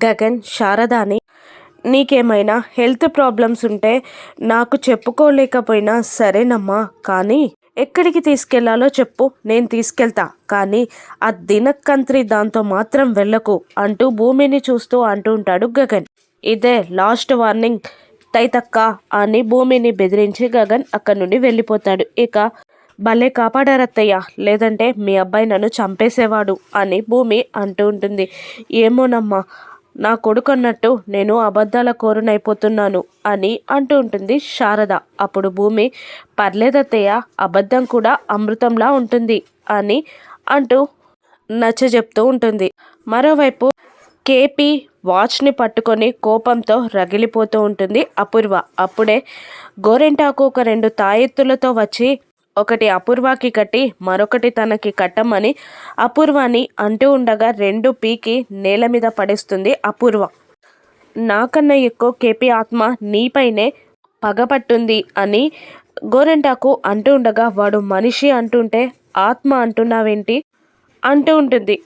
గగన్ శారదాని నీకేమైనా health problems ఉంటే నాకు చెప్పుకోలేకపోయినా సరేనమ్మా కానీ ఎక్కడికి తీసుకెళ్ళాలో చెప్పు నేను తీసుకెళ్తా కానీ ఆ దినకంత్రి దాంతో మాత్రం వెళ్ళకు అంటూ భూమిని చూస్తూ అంటూ ఉంటాడు గగన్. ఇదే లాస్ట్ వార్నింగ్ తైతక్క అని భూమిని బెదిరించి గగన్ అక్కడి నుండి వెళ్ళిపోతాడు. ఇక భలే కాపాడారత్తయ్య లేదంటే మీ అబ్బాయి నన్ను చంపేసేవాడు అని భూమి అంటూ ఉంటుంది. ఏమోనమ్మా నా కొడుకు అన్నట్టు నేను అబద్ధాల కోరునైపోతున్నాను అని అంటూ ఉంటుంది శారద. అప్పుడు భూమి పర్లేదత్తయ్య అబద్ధం కూడా అమృతంలా ఉంటుంది అని అంటూ నచ్చ చెప్తూ ఉంటుంది. మరోవైపు కేపీ వాచ్ని పట్టుకొని కోపంతో రగిలిపోతూ ఉంటుంది అపూర్వ. అప్పుడే గోరెంటాకు ఒక రెండు తాయెత్తులతో వచ్చి ఒకటి అపూర్వకి కట్టి మరొకటి తనకి కట్టమని అపూర్వాని అంటూ ఉండగా రెండు పీకి నేల మీద పడేస్తుంది అపూర్వ. నాకన్నా ఎక్కువ కేపీ ఆత్మ నీపైనే పగపట్టుంది అని గోరెంటాకు అంటూ ఉండగా వాడు మనిషి అంటుంటే ఆత్మ అంటున్నావేంటి? అంటూ ఉంటుంది.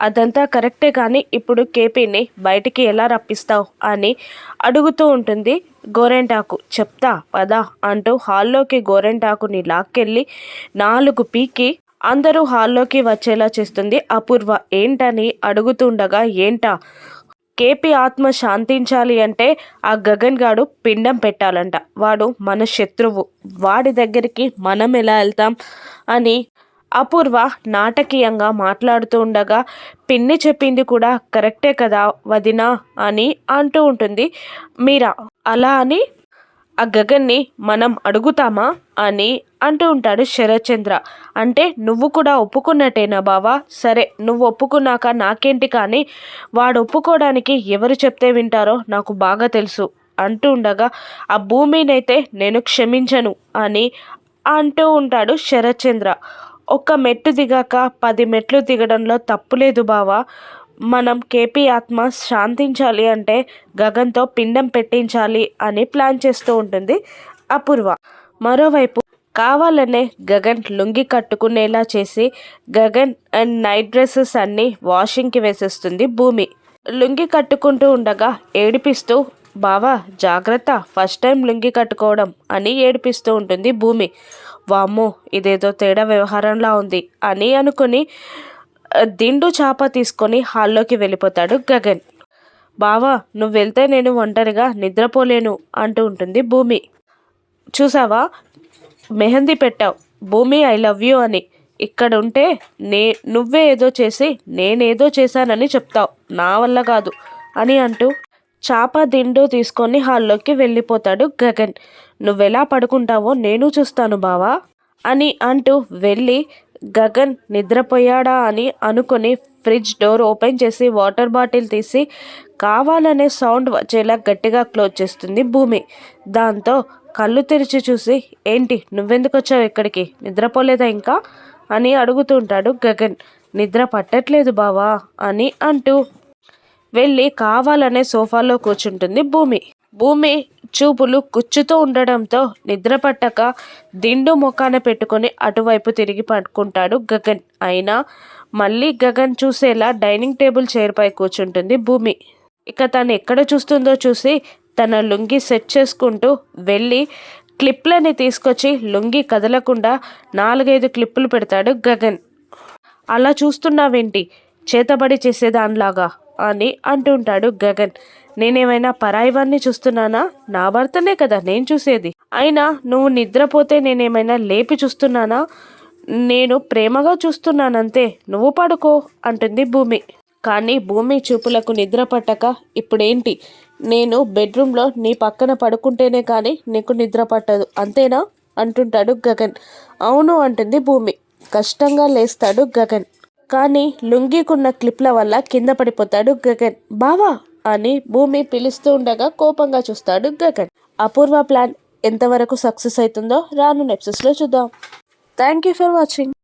అదంతా కరెక్టే కానీ ఇప్పుడు కేపీని బయటికి ఎలా రప్పిస్తావు అని అడుగుతూ ఉంటుంది గోరెంటాకు. చెప్తా పదా అంటూ హాల్లోకి గోరెంటాకుని లాక్కెళ్ళి నాలుగు పీకి అందరూ హాల్లోకి వచ్చేలా చేస్తుంది అపూర్వ. ఏంటని అడుగుతుండగా ఏంటా? కేపీ ఆత్మ శాంతించాలి అంటే ఆ గగన్ గాడు పిండం పెట్టాలంట. వాడు మన శత్రువు. వాడి దగ్గరికి మనం ఎలా వెళ్తాం అని అపూర్వ నాటకీయంగా మాట్లాడుతూ ఉండగా పిన్ని చెప్పింది కూడా కరెక్టే కదా వదినా అని అంటూ ఉంటుంది. మీరా? అలా అని? ఆ గగన్ని మనం అడుగుతామా? అని అంటూ ఉంటాడు శరత్చంద్ర. అంటే నువ్వు కూడా ఒప్పుకున్నట్టేనా బావా? సరే నువ్వు ఒప్పుకున్నాక నాకేంటి కానీ వాడు ఒప్పుకోవడానికి ఎవరు చెప్తే వింటారో నాకు బాగా తెలుసు అంటూ ఉండగా ఆ భూమినైతే నేను క్షమించను అని అంటూ ఉంటాడు శరత్చంద్ర. ఒక్క మెట్టు దిగాక పది మెట్లు దిగడంలో తప్పులేదు బావా. మనం కేపీ ఆత్మ శాంతించాలి అంటే గగన్తో పిండం పెట్టించాలి అని ప్లాన్ చేస్తూ ఉంటుంది అపూర్వ. మరోవైపు కావాలనే గగన్ లుంగి కట్టుకునేలా చేసి గగన్ అండ్ నైట్ డ్రెస్సెస్ అన్నీ వాషింగ్కి వేసేస్తుంది భూమి. లుంగి కట్టుకుంటూ ఉండగా ఏడిపిస్తూ బావా జాగ్రత్త ఫస్ట్ టైం లుంగి కట్టుకోవడం అని ఏడిపిస్తూ ఉంటుంది భూమి. వామ్మో ఇదేదో తేడా వ్యవహారంలా ఉంది అని అనుకుని దిండు చాప తీసుకొని హాల్లోకి వెళ్ళిపోతాడు గగన్. బావా నువ్వు వెళ్తే నేను ఒంటరిగా నిద్రపోలేను అంటూ ఉంటుంది భూమి. చూసావా? మెహందీ పెట్టావు. భూమి ఐ లవ్ యూ అని. ఇక్కడ ఉంటే నే నువ్వే ఏదో చేసి నేనేదో చేశానని చెప్తావు. నా వల్ల కాదు అని అంటూ చాప దిండు తీసుకొని హాల్లోకి వెళ్ళిపోతాడు గగన్. నువ్వెలా పడుకుంటావో నేను చూస్తాను బావా అని అంటూ వెళ్ళి గగన్ నిద్రపోయాడా అని అనుకుని ఫ్రిడ్జ్ డోర్ ఓపెన్ చేసి వాటర్ బాటిల్ తీసి కావాలనే సౌండ్ వచ్చేలా గట్టిగా క్లోజ్ చేస్తుంది భూమి. దాంతో కళ్ళు తెరిచి చూసి ఏంటి నువ్వెందుకు వచ్చావు ఇక్కడికి? నిద్రపోలేదా ఇంకా? అని అడుగుతుంటాడు గగన్. నిద్ర పట్టట్లేదు బావా అని అంటూ వెళ్ళి కావాలనే సోఫాలో కూర్చుంటుంది భూమి. భూమి చూపులు కుచ్చుతూ ఉండడంతో నిద్ర పట్టక దిండు మొఖాన పెట్టుకొని అటువైపు తిరిగి పట్టుకుంటాడు గగన్. అయినా మళ్ళీ గగన్ చూసేలా డైనింగ్ టేబుల్ చైర్పై కూర్చుంటుంది భూమి. ఇక తను ఎక్కడ చూస్తుందో చూసి తన లుంగి సెట్ చేసుకుంటూ వెళ్ళి క్లిప్లని తీసుకొచ్చి లుంగి కదలకుండా నాలుగైదు క్లిప్పులు పెడతాడు గగన్. అలా చూస్తున్నావేంటి? చేతబడి చేసేదానిలాగా. అని అంటుంటాడు గగన్. నేనేమైనా పరాయివాన్ని చూస్తున్నానా? నా భర్తనే కదా నేను చూసేది. అయినా నువ్వు నిద్రపోతే నేనేమైనా లేపి చూస్తున్నానా? నేను ప్రేమగా చూస్తున్నానంతే. నువ్వు పడుకో అంటుంది భూమి. కానీ భూమి చూపులకు నిద్ర పట్టక ఇప్పుడేంటి? నేను బెడ్రూమ్లో నీ పక్కన పడుకుంటేనే కానీ నీకు నిద్ర పట్టదు అంతేనా? అంటుంటాడు గగన్. అవును అంటుంది భూమి. కష్టంగా లేస్తాడు గగన్. కానీ లుంగికున్న క్లిప్ల వల్ల కింద పడిపోతాడు గగన్. బావా! అని భూమి పిలుస్తూ ఉండగా కోపంగా చూస్తాడు గగన్. అపూర్వ ప్లాన్ ఎంతవరకు సక్సెస్ అవుతుందో రాను నెప్సెస్లో చూద్దాం. Thank you for watching.